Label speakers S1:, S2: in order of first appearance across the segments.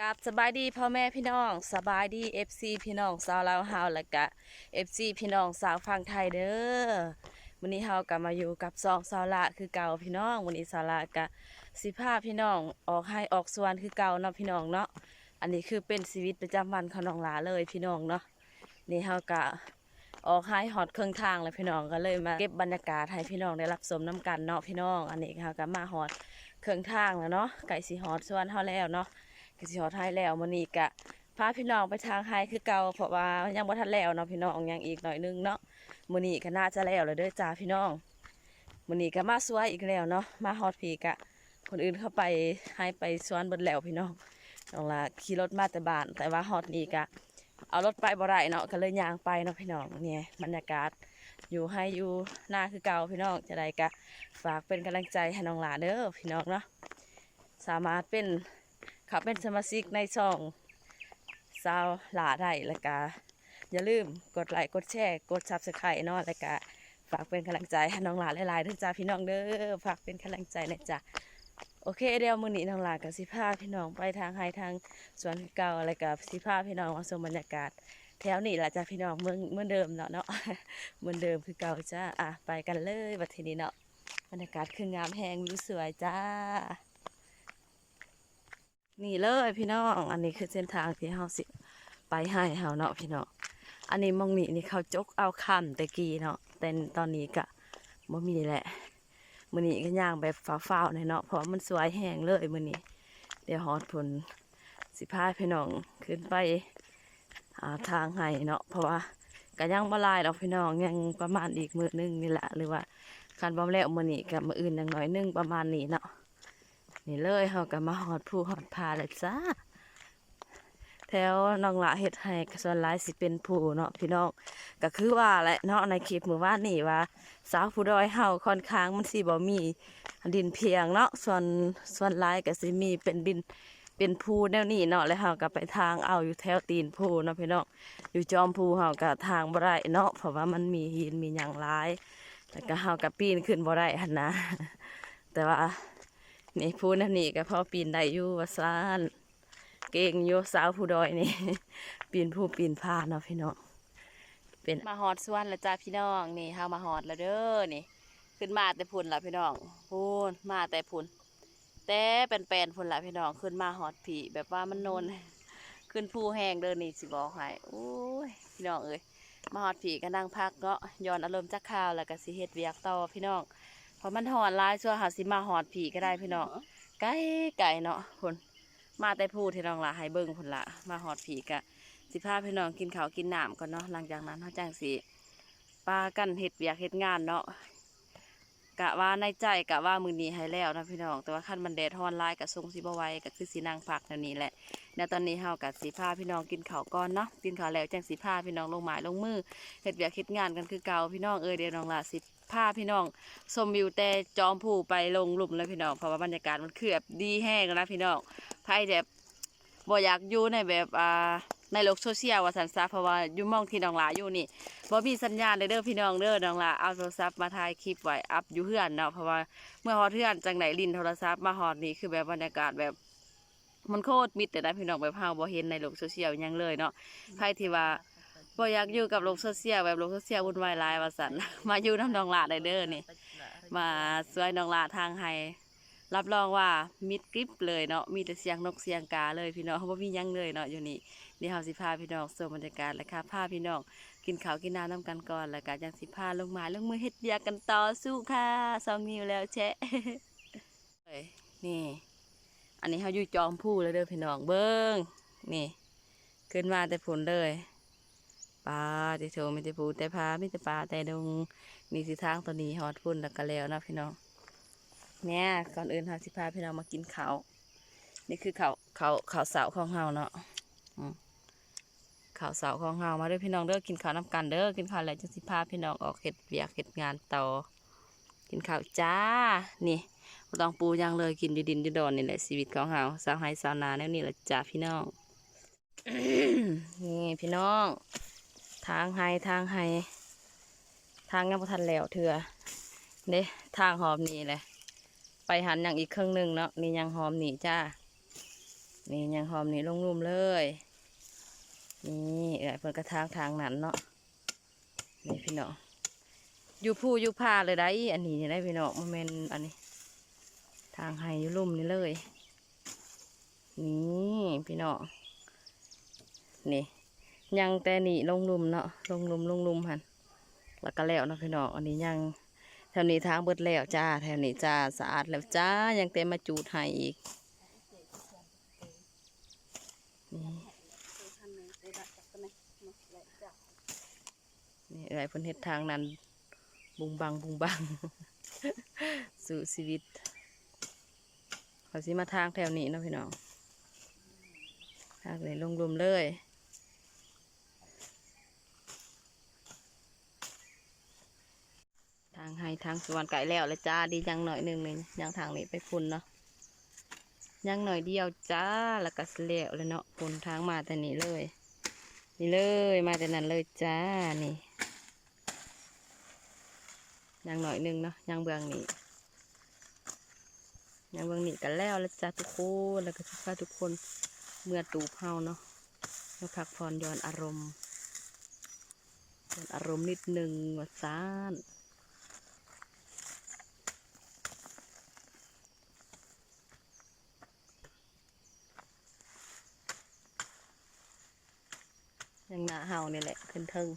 S1: กับสบายดีพ่อแม่พี่น้องสบายดี FC พี่น้องสาวลาวเฮาและกะ FC พี่น้องสาวฝั่งไทยเด้อวันนี้เฮาก็มาอยู่กับสองสาวละคือเก่าพี่น้องวันนี้สาวละกะสิพาพี่น้องออกให้ออกสวนคือเก่าเนาะพี่น้องเนาะอันนี้คือเป็นชีวิตประจำวันของน้องหลาเลยพี่น้องเนาะนี่เฮากะออกให้ฮอดเครื่องทางเลยพี่น้องก็เลยมาเก็บบรรยากาศให้พี่น้องได้รับชมน้ำกันเนาะพี่น้อง อันนี้เฮาก็มาฮอดเครื่องทางแล้วเนาะไก่สีฮอดสวนเฮาแล้วเนาะ ก็สิฮอดไทยแล้วมื้อนี้กะพาพี่น้องไปทางไฮคือเก่าเพราะว่ายังบ่ทันแล้วเนาะพี่น้องยังอีกหน่อยนึงเนาะมื้อนี้ก็น่าจะแล้วแล้วเด้อจ้าพี่น้องมื้อนี้ก็มาสวยอีกแล้วเนาะมาฮอดพีกะ คนอื่นเข้าไปให้ไปสวนเบิดแล้วพี่น้องน้องละขี่รถมาแต่บ้าน แต่ว่าฮอดนี้กะ เอารถไปบ่ได้เนาะก็เลยย่างไปเนาะพี่น้องเนี่ยบรรยากาศอยู่ให้อยู่หน้าคือเก่าพี่น้องจะได้กะฝากเป็นกำลังใจให้น้องหลาเด้อพี่น้องเนาะสามารถเป็น เขาเป็นสมาชิกในช่องสาวหลาได้ล้วก็อย่าลืมกดไลค์กดแชร์กดซับสไครต์เนาะล้วก็ฝากเป็นกำลังใจให้น้องหลาหลายๆด้วยจ้าพี่น้องเด้อฝากเป็นกำลังใจนะจ๊ะโอเคเดี๋ยวมื้อนี้น้องหลากับสิพาพี่น้องไปทางไฮทางสวนเก่าแล้วก็สิพาพี่น้องมาชมบรรยากาศ แถวนี้ล่ะจ้าพี่น้องเมืองเมือเดิมเนาะเนาะเมือเดิมคือเก่าจ้าอะไปกันเลยบัดทีนี้เนาะบรรยากาศคืองามแหงวิวสวยจ้า นี่เลยพี่น้อง อันนี้คือเส้นทางที่เฮาสิไปให้เฮาเนาะพี่น้อง อันนี้มองนี่นี่เขาจกเอาคำแต่กี้เนาะ แต่ตอนนี้กะบ่มีแหละมื้อนี้ก็ย่างแบบฟ้าวๆหน่อยเนาะ เพราะมันสวยแห้งเลยมื้อนี้ เดี๋ยวฮอดผลสิพาพี่น้องขึ้นไปหาทางให้เนาะ เพราะว่าก็ยังบ่ลายดอกพี่น้องยังประมาณอีกมื้อหนึงนี่แหละหรือว่าคันบ่แล้วมื้อนี้กับมื้ออื่นอย่างน้อยหนึงประมาณนี้เนาะ นี่เลยเขาก็มาหอดผู้หอดพาเลยจ้า แถวน้องละเฮ็ดให้ส่วนหลายสิเป็นผู้เนาะพี่น้องก็คือว่าแหละเนาะในคลิปมือว่านนี่ว่า สาวผู้ดอยเฮาค่อนข้างมันสิบ่มีดินเพียงเนาะส่วนส่วนหลายก็สิมีเป็นดินเป็นภูแนวนี้เนาะแล้วเฮาก็ไปทางเอาอยู่แถวตีนภูเนาะพี่น้องอยู่จอมภูเฮาก็ทางบ่ได้เนาะเพราะว่ามันมีหินมีหยังหลายแล้วก็เฮาก็ปีนขึ้นบ่ได้หั่นนะ แต่ว่า นี่พูนั่นนี่ก็พอปีนได้อยู่ว่าซานเก่งอยู่สาวผู้ดอยนี่ ปีนผู้ปีนผาเนาะพี่น้องเป็นมาหอดสวนล้วจ้าพี่น้องนี่เฮามาหอดล้วเด้อนี่ ขึ้นมาแต่พุ่นละพี่น้องพูนมาแต่พุ่นแต่เป็นแปลนพุ่นละพี่น้องขึ้นมาหอดผีแบบว่ามันโนนขึ้นภูแห้งเด้อนี่สิบอกให้โอ้ยพี่น้องเอ้ยมาหอดผีก็นั่งพักเนาะย้อนอารมณ์จักข้าวแล้วก็สิเฮ็ดเวียกต่อพี่น้อง พราะมันหอนหลายชั่วหาสิมาหอดผีก็ได้พี่น้องไก่ไก่เนาะพุ่นมาแต่พูดที่น้องละให้เบิ่งพุ่นละมาหอดผีกะสิพาพี่น้องกินข้าวกินน้ำก่อนเนาะหลังจากนั้นเขาจังสิปากันเห็ดเบียกเห็ดงานเนาะกะว่าในใจกะว่ามือนี้ให้แล้วนะพี่น้องแต่ว่าขั้นมันแดดฮอนหลายกะทรงสิบไหว้กะคือสีนางพักแนวนี้แหละแล้วตอนนี้เฮากะสีพาพี่น้องกินข้าวก่อนเนาะกินข้าวแล้วจังสีพาพี่น้องลงหมายลงมือเห็ดเบียกเห็ดงานกันคือเก่าพี่น้องเอ้ยเดี๋ยวน้องละสิ พาพี่น้องชมวิวแต่จอมผู้ไปลงหลุมแล้วพี่น้องเพราะว่าบรรยากาศมันคือแบบดีแห้งนะพี่น้องไพ่แบบบ่อยากอยู่ในแบบอ่าในโลกโซเชียลว่าสันซะเพราะว่าอยู่มองที่น้องหลาอยู่นี่บ่มีสัญญาณเลยเด้อพี่น้องเด้อน้องหลาเอาโทรศัพท์มาถ่ายคลิปไว้อัพอยู่เฮือนเนาะเพราะว่าเมื่อฮอดเฮือนจังไหนลินโทรศัพท์มาฮอดนี่คือแบบบรรยากาศแบบมันโคตรมิดแต่นะพี่น้องแบบเฮาบ่เห็นในโลกโซเชียลยังเลยเนาะไพ่ที่ว่า บ่อยากอยู่กับโลกโซเชียลแบบโลกโซเชียลวุ่นวายหลายว่าสันมาอยู่น้ำน้องหลาได้เด้อนี่ มาสวยน้องหลาทางไฮรับรองว่ามิดกริบเลยเนาะมีแต่เสียงนกเสียงกาเลยพี่น้องบ่มีหยังเลยเนาะอยู่นี่นี่เฮาสิพาพี่น้องชมบรรยากาศและค่ะพาพี่น้องกินข้าวกินน้ำน้ำกันก่อนแล้วก็จังสิพาลงมาลงมือเฮ็ดเบียกกันต่อสู้ค่ะสองนิ้วแล้วแชะเอ้ยนี่ อันนี้เฮาอยู่จอมผู้เลยเด้อพี่น้องเบิ่งนี่ ขึ้นมาแต่ผลเลย ปลาที่โถมีแต่ปูแต่พาไมีแต่ปลาแต่ดงนี่สิทางตัวนี้ฮอดพุ่นแล้วก็แล้วนะพี่น้องเนี่ยก่อนอื่นเฮาสิพาพี่น้องมากินข้าวนี่คือข้าวข้าวข้าวเสาของเฮาเนาะข้าวเสาวของเฮามาด้อพี่น้องเด้อกินข้าวน้ำกันเด้อกินข้าวแล้วจังสิพาพี่น้องออกเฮ็ดเวียกเฮ็ดงานต่อ กินข้าวจ้า นี่บ่ต้องปูยังเลยกินอยู่ดินอยู่ดอนนี่แหละชีวิตของเฮาสาวไฮสาวนาแนวนี้แหละจ้าพี่น้องนี่พี่น้อง ทางไฮทางไฮทางยังบ่ทันแล้วเถื่อเด้ทางหอมนี่แหละไปหันอย่างอีกครึ่งหนึ่งเนาะนี่ยังหอมนี่จ้านี่ยังหอมนี่ลงรุ่มเลยนี่เอ้ยเพิ่นกระทางทางนั้นเนาะนี่พี่น้องอยู่ผู้อยู่ผ้าเลยได้อันนี้ได้พี่น้องมันเป็นอันนี้ ทางให้อยู่ลุ่มนี่เลย นี่พี่น้องนี่ ยังแต่นี่ลงลุมเนาะลงลุมลงลุมหันแล้วก็แล้วเนาะพี่น้องอันนี้ยังแถวนี้ทางเบิดแล้วจ้าแถวนี้จ้าสะอาดแล้วจ้ายังเต็มมาจูดให้อีกนี่นี่อะไรพิ่นเฮ็ดทางนั้น บุงบังบุงบัง สู่ชีวิตเขาสิมาทางแถวนี้เนาะพี่น้องทางเลยลงลุมเลยางให้ทางสวนไก่แล้วล้วจ้าดียังหน่อยหนึ่งเลยยังทางนี้ไปพุ่นเนาะยังหน่อยเดียวจ้าแล้วก็เสลวเลยเนาะพุ่นทางมาแต่นี้เลย นี่เลยมาแต่นั้นเลยจ้านี่ยังหน่อยหนึ่งเนาะยังเบืองนี้ยังเบืองนี้กันแล้วล้วจ้าทุกคนแล้วก็ทุกท่าทุกคนเมื่อตูเฮาเนาะมาพักผ่อนย้อนอารมณ์ยอนอารมณ์นิดหนึ่งว่าซานังหน้าเห่านี่แหละขึ้นเทิง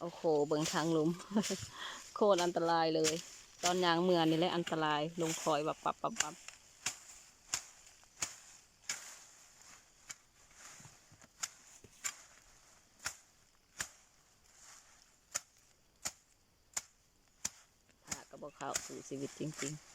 S1: โอ้โห เบิ่งทางลุม โคตรอันตรายเลย ตอนยางเมือนี่แหละอันตราย ลงคอยแบบปับปับปับ บอกเขาสู่ชีวิตจริงๆ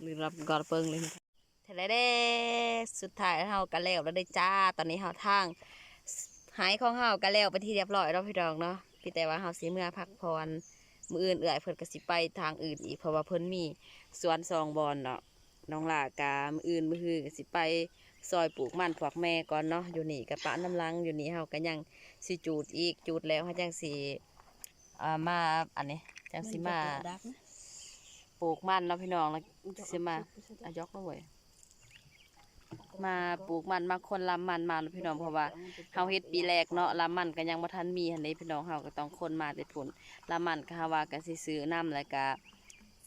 S1: หรือรับกอดเปิงเลย เทเลเด้สุดท้ายเฮากันแล้วแล้วได้จ้า ตอนนี้เฮาทางหายของเฮากันแล้วไปนที่เรียบร้อยแล้วพี่ดองเนาะพี่แต่ว่าเฮาสิเมื่อพักผ่อนมืออื่นเอื่อยเพิ่นก็สิไปทางอื่นอีกเพราะว่าเพิ่นมีสวนซองบอลเนาะน้องหลากามืออื่นมือฮือก็สิไปซอยปลูกมันพวกแม่ก่อนเนาะอยู่นี่กับปะน้ำลังอยู่นี่เฮาก็ยังสิจูดอีกจูดแล้วเฮาจังสิอ่ามาอันนี้จังสิมาปลูกมันเนาะพี่น้องแล้วสิมาอายกมาเว้ย มาปลูกมันมาคนลำมันมาพี่น้องเพราะว่าเฮาเฮ็ดปีแรกเนาะลามันก็ยังบ่ทันมีหันนี้พี่น้องเฮาก็ต้องคนมาแต่ผลลามันก็ฮาว่าก็สิซื้อน้ำแล้วก็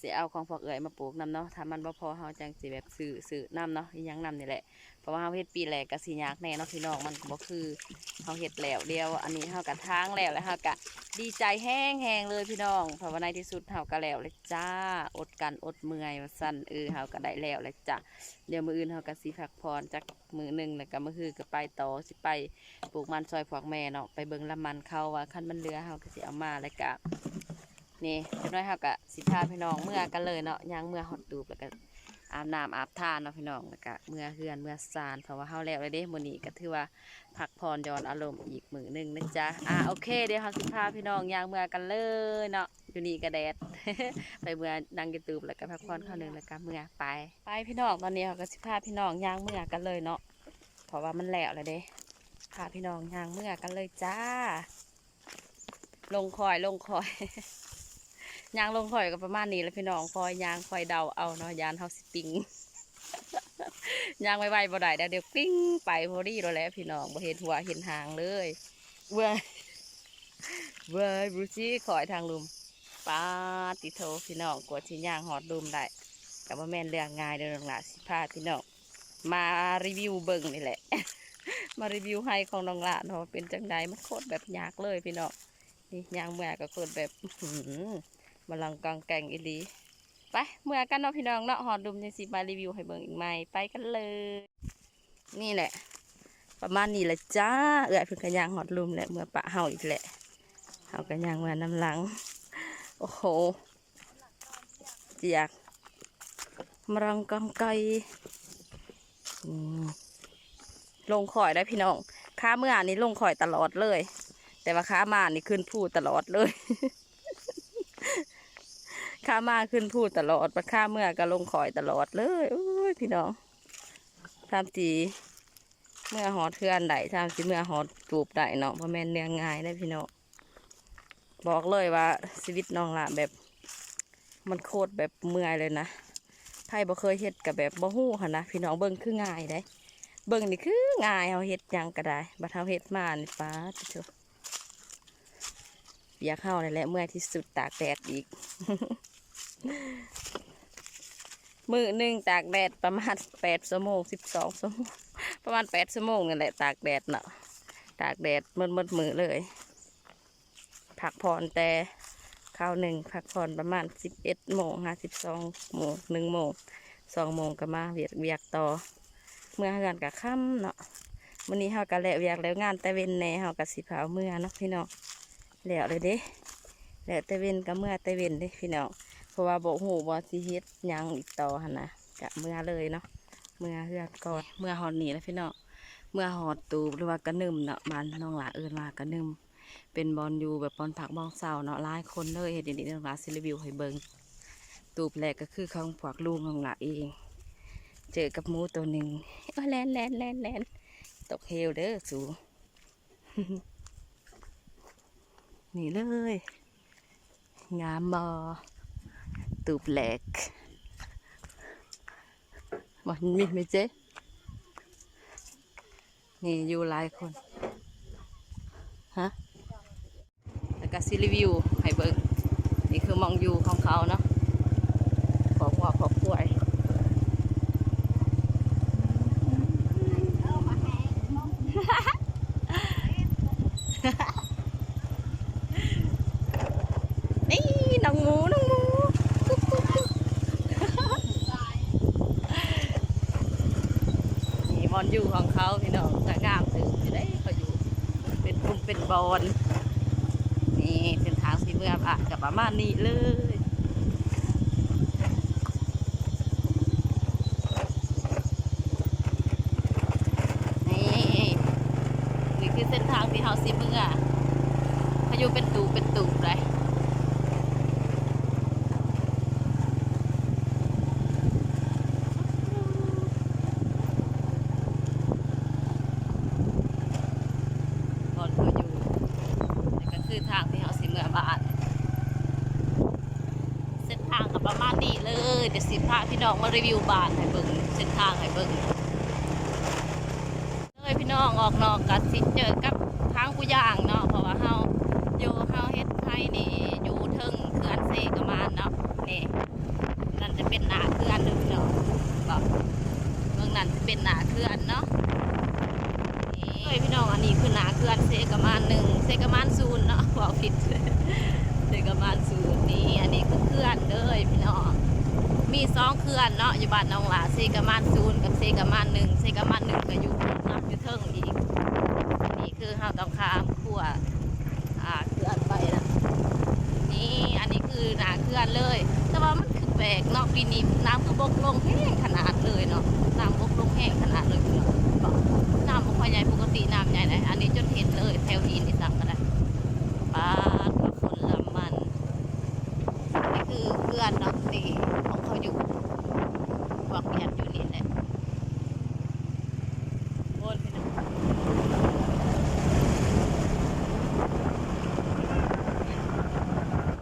S1: สิเอาของพวกเอ๋ยมาปลูกนํเนาะถ้ามันบ่พอเฮาจังสิแบบซื้อซื้อน้ำเนาะอีหยังน้ำนี่แหละ ราะว่าเฮาเฮ็ดปีแรกก็สิยากแน่เนาะพี่น้องมันก็บ่คือเฮาเฮ็ดแล้วเดียว อันนี้เฮาก็ทางแล้วแล้วเฮาก็ดีใจแห้งๆเลยพี่น้องเพราะว่าในที่สุดเฮาก็แล้วเลยจ้าอดกันอดเมื่อยว่าซั่นเออเฮาก็ได้แล้วเลยจ้ะเดี๋ยวมื้ออื่นเฮาก็สิพักผ่อนจักมื้อหนึงแล้วก็มื้อคือก็ไปต่อสิไปปลูกมันซอยพวกแม่เนาะไปเบิ่งละมันเขาว่าคันมันเหลือเฮาก็สิเอามาแล้วก็นี่เล็กน้อยเฮาก็สิพาพี่น้องเมื่อกันเลยเนาะยางเมื่อฮอดตูบแล้วก็ อาบน้ำอาบท่าเนาะพี่น้องแล้วก็เมื่อเฮือนเมื่อซานเพราะว่าเฮาแล้วเลยเด้มื้อนี้ก็ถือว่าพักผ่อนหย้อนอารมณ์อีกมื้อหนึงนะจ๊ะอ่าโอเคเดี๋ยวเฮาสิพาพี่น้องย่างเมื่อกันเลยเนาะอยู่นี่ก็แดด ไปเมื่อดังยูทูบแล้วก็พักผ่อนข้าหนึงแล้วก็เมื่อไป ไปพี่น้องตอนนี้เฮาก็สิพาพี่น้องย่างเมื่อกันเลยเนาะเพราะว่ามันแล้วเลยเด้พาพี่น้องย่างเมื่อกันเลยจ้า ลงคอยลงคอย ยางลงคอยก็ประมาณนี้แล้วพี่น้องคอยยางคอยเดาเอาเนาะยานเฮาสิปิงยางไวๆบ่ได้เดี๋ยวเดี๋ยวปิ้งไปพอดีแล้วแหละพี่น้องบ่เห็นหัวเห็นหางเลยเว้ยเว้ยบูซี่คอยทางลุมปาติโทพี่น้องกดที่ยางหอดลุมได้แต่ว่าแม่นเรื่องง่ายเด้อน้องหลาสิพาพี่น้องมารีวิวเบิ่งนี่แหละ มารีวิวให้ของน้องหลาเนาะเป็นจังไดมันโคตรแบบยากเลยพี่น้องนี่ยางเมื่อก็โคตรแบบ มาลังกางแกงอีลีไปเมื่อกันเนาะพี่น้องเนาะหอดดุมจังสิมารีวิวให้เบิ่งอีกไหมไปกันเลย นี่แหละ ประมาณนี้แหละจ้าเอื้อเพิ่นก็ย่างหอดลุมแหละเมื่อปะเฮาอีกแหละเอากันยางมาน้ำหลัง โอ้โหเจียกมรังกังไกอืมลงข่อยได้พี่น้องค้าเมื่อนี้ลงข่อยตลอดเลย แต่ว่าค้ามานี่ขึ้นพูตลอดเลย ค้ามาขึ้นพูดตลอดมาค้าเมื่อก็ลงข่อยตลอดเลยโอ้ยพี่น้องทำจีเมื่อหอดเทือนได้ทำจีเมื่อหอดจูบได้เนาะเพราะแม่เนื้องง่ายได้พี่น้องบอกเลยว่าชีวิตน้องละแบบ มันโคตรแบบเมื่อยเลยนะไพ่บ่เคยเฮ็ดกับแบบบ่ฮู้ค่ะนะพี่น้องเบิ่งคือง่ายได้เบิ่งนี่คือง่ายเฮาเฮ็ดยังก็ได้บัดเฮาเฮ็ดมานี่ป้าติโถอยากเฮานี่แหละเมื่อยที่สุดตากแดดอีก มือหนึ่งตากแดดประมาณ8ชั่วโมง12ชั่วโมงประมาณ8ชั่วโมงนี่นแหละตากแดดเนาะตากแดดมืดๆมือเลยพักผ่อนแต่ข้าวหนึ่งพักผ่อนประมาณสิบเอ็ดโมงห้าสิบสองโมงหนึ่งโมงสองโมงก็มาเวียกเวียกต่อ เมื่อเฮือนกับค่ำเนาะวันนี้เฮาก็แล้วเวียกแล้วงานแต่เวนแหน่เฮาก็สิเผาเมื่อเนาะพี่น้องแล้วเลยเด้แล้วแต่เวนก็เมื่อแต่เวนเด้พี่น้อง ราะว่าบ่ฮู้ว่าสิเฮ็ดยังอีกต่อหันนะกะเมื่อเลยเนาะเมื่อเฮือนก่อนเมื่อหอดนี่แล้วพี่เน้องเมื่อหอดตูหรือว่ากระนึ่มเนาะบ้านน้องหลาเอิ้นว่ากระนึ่มเป็นบอลอยู่แบบบอลผักบอลเสาเนาะหลายคนเลยเห็นดีๆน้องหลาซิรีวิวให้เบิงตูแรกก็คือเขาขวกลูกน้องหลาเอง เจอกับหมูตัวหนึ่งว่าแลนแลนแลนแลนตกเฮลเด้อสูนี่เลยงามบอ ตูแปลกมันมีไหมเจ๊นี่อยู่หลายคนฮะแล้วก็ซีรีวิวให้เบิร์นี่คือมองอยู่ของเขาเนาะขอพ่อขอป่วย นี่น้องหมูน้องหมูกุ๊กกุ๊กกุ๊กนี่บอลอยู่ของเขาพี่น้องจะงามถึงจะได้เขาอยู่ เป็นกลุ่มเป็น บอลนี่เส้นทางสีเมืองอะกับประมาณนี้เลย นี่นี่คือเส้นทางที่เฮาสีเมืองพายุเป็นตูเป็นตูเลย ก่อนเขาอยู่นี่ก็คือทางที่เขาสิเมื่อ บานเส้นทางกับประมาณนี้เลย เดี๋ยวสิพาพี่น้องมารีวิวบ้านให้เบิ่งเส้นทางให้เบิ่งเลยพี่น้องออกนอกกัสิเจอกับทางผู้ย่างเนาะเพราะว่าเฮาอยู่เฮาเฮ็ดไทยนี่อยู่เทิงเขื่อนเซกมานเนาะนี่นั่นจะเป็นหนาเขื่อนหนึ่งเนาะบอกเมืองนั้นจะเป็นหนาเขื่อนเนาะ ยพี่น้องอันนี้คือหนาเขื่อนเซกามานหนึ่งเซกามานศูนย์เนาะบอกผิดเซกามานศูนย์นี่อันนี้คือเขื่อนเด้อพี่น้องมีสองเขื่อนเนาะอยู่บ้านน้องหลาเซกามานศูนย์กับเซกามานหนึ่งเซกามานหนึ่งก็อยู่นับอยู่เทิงอีกอันนี้คือเฮาต้องข้ามขั้วอ่าเขื่อนไปนะนี่อันนี้คือหนาเขื่อนเลย แต่ว่ามันคือแปลกเนาะปีนี้น้ำคือบกลงแห้งขนาดเลยเนาะน้ำบกลงแห้งขนาดเลยพี่น้อง น้ำบ่ค่อยใหญ่ปกติน้ำใหญ่เลยอันนี้จนเห็นเลยแถวนี้นี่สั่งก็ได้ปลาคนละมัน นี่คือเพื่อนเนาะนี่